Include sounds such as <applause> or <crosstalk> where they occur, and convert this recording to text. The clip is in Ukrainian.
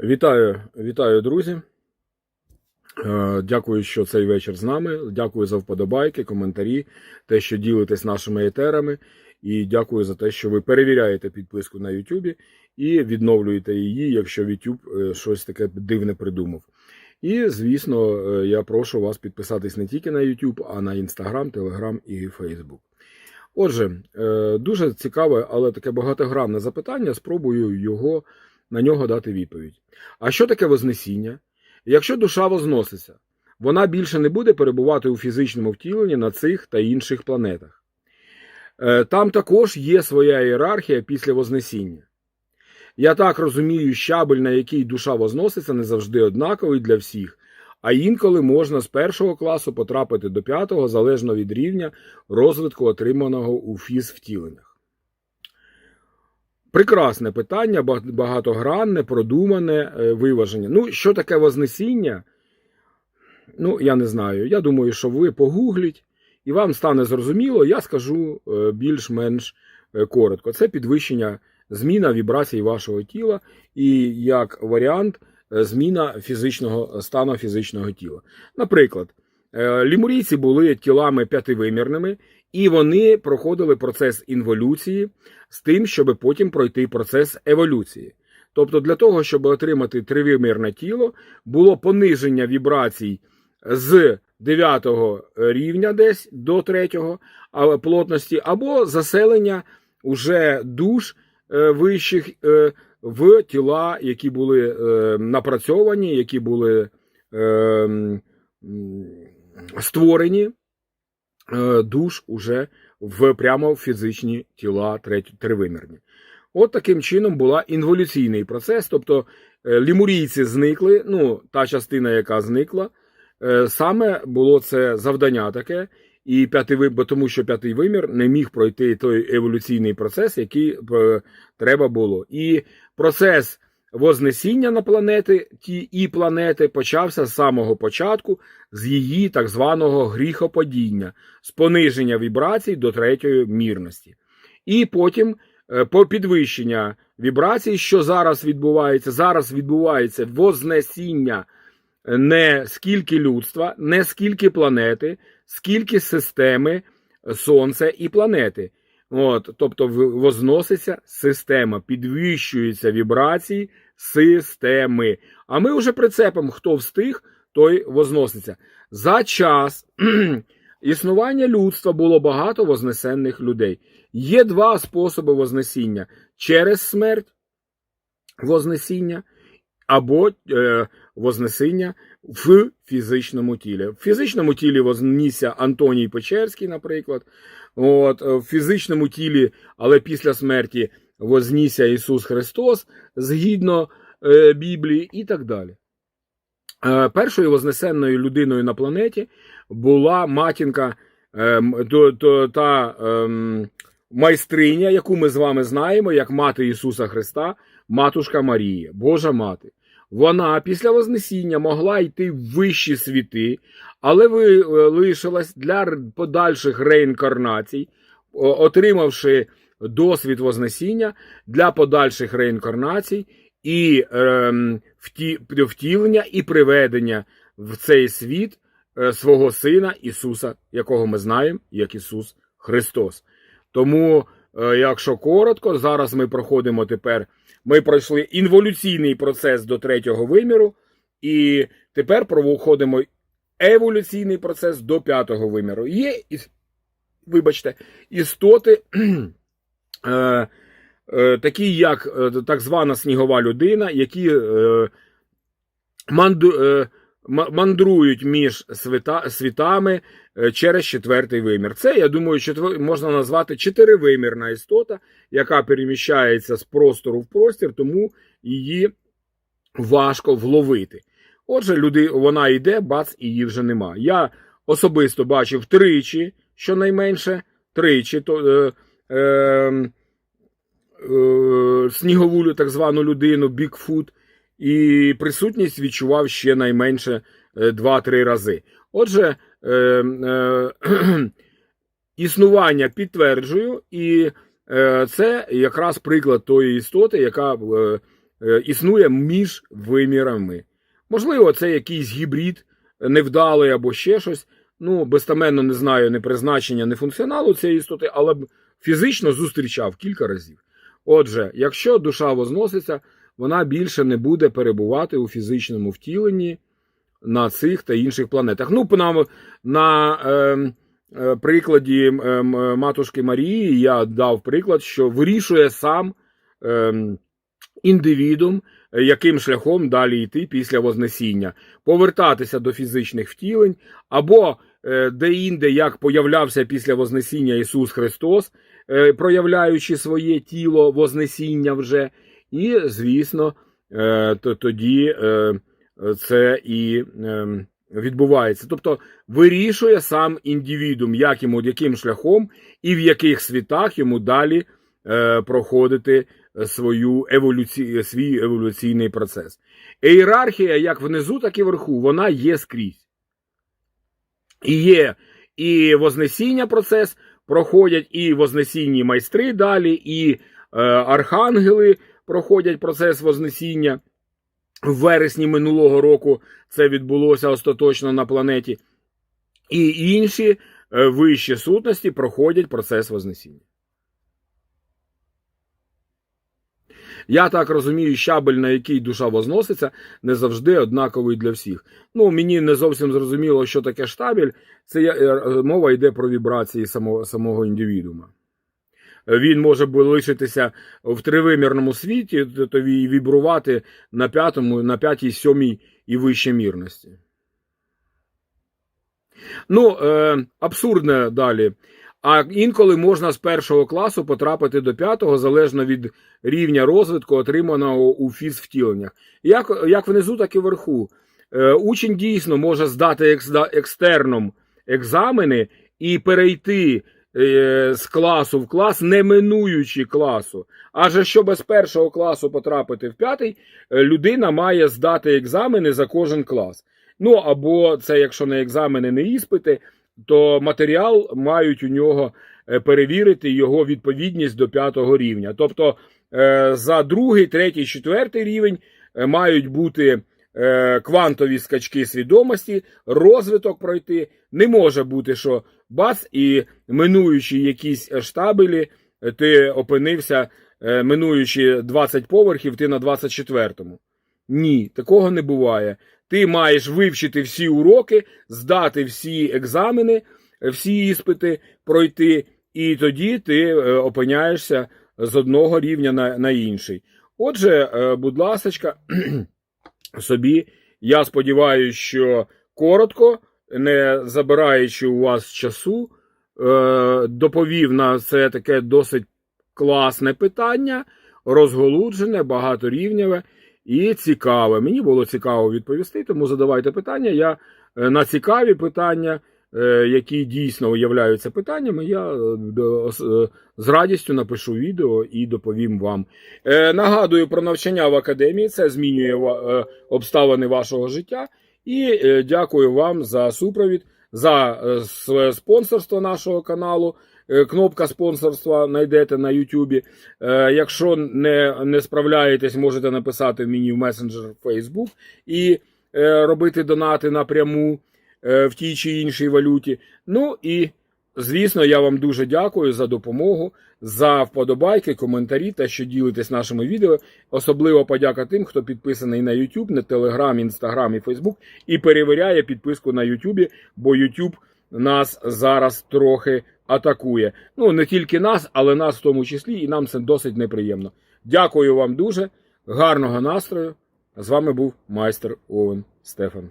Вітаю, вітаю, друзі. Е, Дякую, що цей вечір з нами. Дякую за вподобайки, коментарі, те, що ділитесь нашими етерами. І дякую за те, що ви перевіряєте підписку на YouTube і відновлюєте її, якщо YouTube е, щось таке дивне придумав. І, звісно, е, я прошу вас підписатись не тільки на YouTube, а на Instagram, Telegram і Facebook. Отже, дуже цікаве, але таке багатогранне запитання. Спробую його на нього дати відповідь. А що таке Вознесіння? Якщо душа возноситься, вона більше не буде перебувати у фізичному втіленні на цих та інших планетах. Е, Там також є своя ієрархія після Вознесіння. Я так розумію, щабель, на який душа возноситься, не завжди однаковий для всіх, а інколи можна з першого класу потрапити до п'ятого залежно від рівня розвитку, отриманого у фіз-втіленнях. Прекрасне питання, багатогранне, продумане, е, виваження. Ну, що таке Вознесіння? Ну, я не знаю. Я думаю, що ви погугліть, і вам стане зрозуміло, я скажу е, більш-менш е, коротко. Це підвищення, зміна вібрацій вашого тіла і як варіант зміна фізичного стану фізичного тіла. Наприклад, лімурійці були тілами п'ятивимірними, і вони проходили процес інволюції з тим, щоб потім пройти процес еволюції. Тобто, для того, щоб отримати тривимірне тіло, було пониження вібрацій з 9 рівня десь до 3 плотності, або заселення уже душ е, вищих е, в тіла, які були е, напрацьовані, які були е, створені е, душ уже в прямо фізичні тіла тривимірні. От таким чином була інволюційний процес, тобто е, лімурійці зникли, ну, та частина, яка зникла, е, саме було це завдання таке, і п'ятий бо тому що п'ятий вимір не міг пройти той еволюційний процес, який треба було. І процес вознесіння на планети, ті і планети почався з самого початку, з її так званого гріхопадіння, з пониження вібрацій до третьої мірності. І потім е, по підвищення вібрацій, що зараз відбувається, зараз відбувається вознесіння не скільки людства, не скільки планети, скільки системи Сонця і планети. От, тобто возноситься система, підвищуються вібрації системи. А ми вже прицепимо, хто встиг, той возноситься. За час <clears throat> існування людства було багато вознесенних людей. Є два способи вознесіння: через смерть вознесіння або е, вознесіння в фізичному тілі. В фізичному тілі вознісся Антоній Печерський, наприклад. От, е, в фізичному тілі, але після смерті вознісся Ісус Христос згідно е, Біблії і так далі. Е, першою вознесенною людиною на планеті була матінка ем, та ем, майстриня, яку ми з вами знаємо, як мати Ісуса Христа, матушка Марія, Божа мати. Вона після Вознесіння могла йти в вищі світи, але ви е, для подальших реінкарнацій, отримавши досвід Вознесіння для подальших реінкарнацій і вті, втілення і приведення в цей світ е, свого Сина Ісуса, якого ми знаємо як Ісус Христос. Тому, е, якщо коротко, зараз ми проходимо тепер. Ми пройшли інволюційний процес до третього виміру, і тепер проходимо еволюційний процес до п'ятого виміру. Є, вибачте, істоти, е, е, такі як е, так звана снігова людина, які е, е, мандрують між світа, світами е, через четвертий вимір. Це, я думаю, четвер- можна назвати чотиривимірна істота, яка переміщається з простору в простір, тому її важко вловити. Отже, люди, вона йде, бац, і її вже нема. Я особисто бачив тричі, щонайменше, тричі то, е, е, е, снігову лю- так звану людину, Бікфут, і присутність відчував ще найменше е, 2-3 рази. Отже, е, е, <clears throat> існування підтверджую, і е, це якраз приклад тої істоти, яка е, е, існує між вимірами. Можливо, це якийсь гібрид невдалий або ще щось. Ну, безтаменно не знаю ні призначення, ні функціоналу цієї істоти, але фізично зустрічав кілька разів. Отже, якщо душа возноситься, вона більше не буде перебувати у фізичному втіленні на цих та інших планетах. Ну, на, на е, е, прикладі е, матушки Марії я дав приклад, що вирішує сам е, індивідум, яким шляхом далі йти після Вознесіння, повертатися до фізичних втілень, або де-інде, як появлявся після Вознесіння Ісус Христос, е, проявляючи своє тіло Вознесіння вже, і, звісно, е, тоді е, це і е, відбувається. Тобто вирішує сам індивідум, як йому, яким шляхом і в яких світах йому далі е, проходити свою еволюці... свій еволюційний процес. Ієрархія, як внизу, так і вверху, вона є скрізь. І є і Вознесіння процес, проходять і Вознесінні майстри далі, і е, архангели проходять процес Вознесіння. В вересні минулого року це відбулося остаточно на планеті. І інші е, вищі сутності проходять процес Вознесіння. Я так розумію, щабель, на який душа возноситься, не завжди однаковий для всіх. Ну, мені не зовсім зрозуміло, що таке штабель. Це я- е, мова йде про вібрації самого, самого індивідума. Він може лишитися в тривимірному світі, то- то вібрувати на п'ятому, на п'ятій, сьомій і вище мірності. Ну, е, абсурдне далі. А інколи можна з першого класу потрапити до п'ятого, залежно від рівня розвитку, отриманого у фізвтіленнях. Як, як внизу, так і вверху. Е, учень дійсно може здати екс- екстерном екзамени і перейти е, з класу в клас, не минуючи класу. Адже щоб з першого класу потрапити в п'ятий, е, людина має здати екзамени за кожен клас. Ну або це, якщо не екзамени, не іспити, то матеріал мають у нього е, перевірити його відповідність до п'ятого рівня. Тобто е, за другий, третій, четвертий рівень е, мають бути квантові скачки свідомості, розвиток пройти. Не може бути, що бац, і минуючи якісь штабелі, ти опинився, минуючи 20 поверхів, ти на 24-му. Ні, такого не буває. Ти маєш вивчити всі уроки, здати всі екзамени, всі іспити, пройти, і тоді ти е, опиняєшся з одного рівня на, на інший. Отже, е, будь ласка, <clears throat> собі, я сподіваюся, що коротко, не забираючи у вас часу, е, доповів на це таке досить класне питання, розголуджене, багаторівневе і цікаве. Мені було цікаво відповісти, тому задавайте питання. Я е, на цікаві питання, е, які дійсно являються питаннями, я е, з радістю напишу відео і доповім вам. Нагадую про навчання в академії, це змінює обставини вашого життя. І дякую вам за супровід, за е, с- спонсорство нашого каналу. Е, Кнопка спонсорства знайдете на Ютубі. Е, Якщо не, не справляєтесь, можете написати мені в месенджер Facebook і е, робити донати напряму в тій чи іншій валюті. Ну і звісно, я вам дуже дякую за допомогу, за вподобайки, коментарі та що ділитесь нашими відео. Особливо подяка тим, хто підписаний на YouTube, на Telegram, Instagram і Facebook і перевіряє підписку на YouTube, бо YouTube нас зараз трохи атакує. Ну, не тільки нас, але нас в тому числі, і нам це досить неприємно. Дякую вам дуже, гарного настрою. З вами був майстер Овен Стефан.